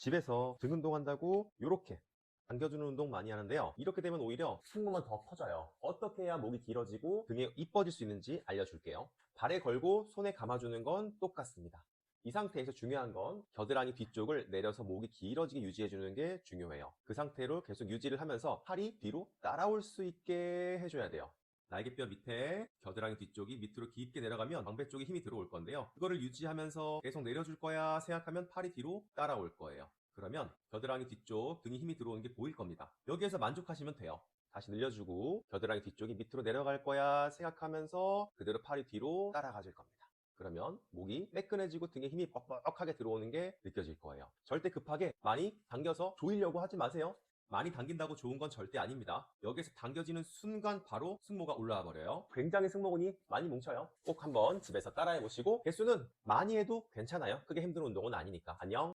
집에서 등 운동한다고 이렇게 당겨주는 운동 많이 하는데요. 이렇게 되면 오히려 승모만 더 커져요. 어떻게 해야 목이 길어지고 등이 이뻐질 수 있는지 알려줄게요. 발에 걸고 손에 감아주는 건 똑같습니다. 이 상태에서 중요한 건 겨드랑이 뒤쪽을 내려서 목이 길어지게 유지해주는 게 중요해요. 그 상태로 계속 유지를 하면서 팔이 뒤로 따라올 수 있게 해줘야 돼요. 날개뼈 밑에 겨드랑이 뒤쪽이 밑으로 깊게 내려가면 광배 쪽에 힘이 들어올 건데요. 그거를 유지하면서 계속 내려줄 거야 생각하면 팔이 뒤로 따라올 거예요. 그러면 겨드랑이 뒤쪽 등이 힘이 들어오는 게 보일 겁니다. 여기에서 만족하시면 돼요. 다시 늘려주고 겨드랑이 뒤쪽이 밑으로 내려갈 거야 생각하면서 그대로 팔이 뒤로 따라가 줄 겁니다. 그러면 목이 매끈해지고 등에 힘이 뻑뻑하게 들어오는 게 느껴질 거예요. 절대 급하게 많이 당겨서 조이려고 하지 마세요. 많이 당긴다고 좋은 건 절대 아닙니다. 여기에서 당겨지는 순간 바로 승모가 올라와 버려요. 굉장히 승모근이 많이 뭉쳐요. 꼭 한번 집에서 따라해 보시고 개수는 많이 해도 괜찮아요. 크게 힘든 운동은 아니니까. 안녕.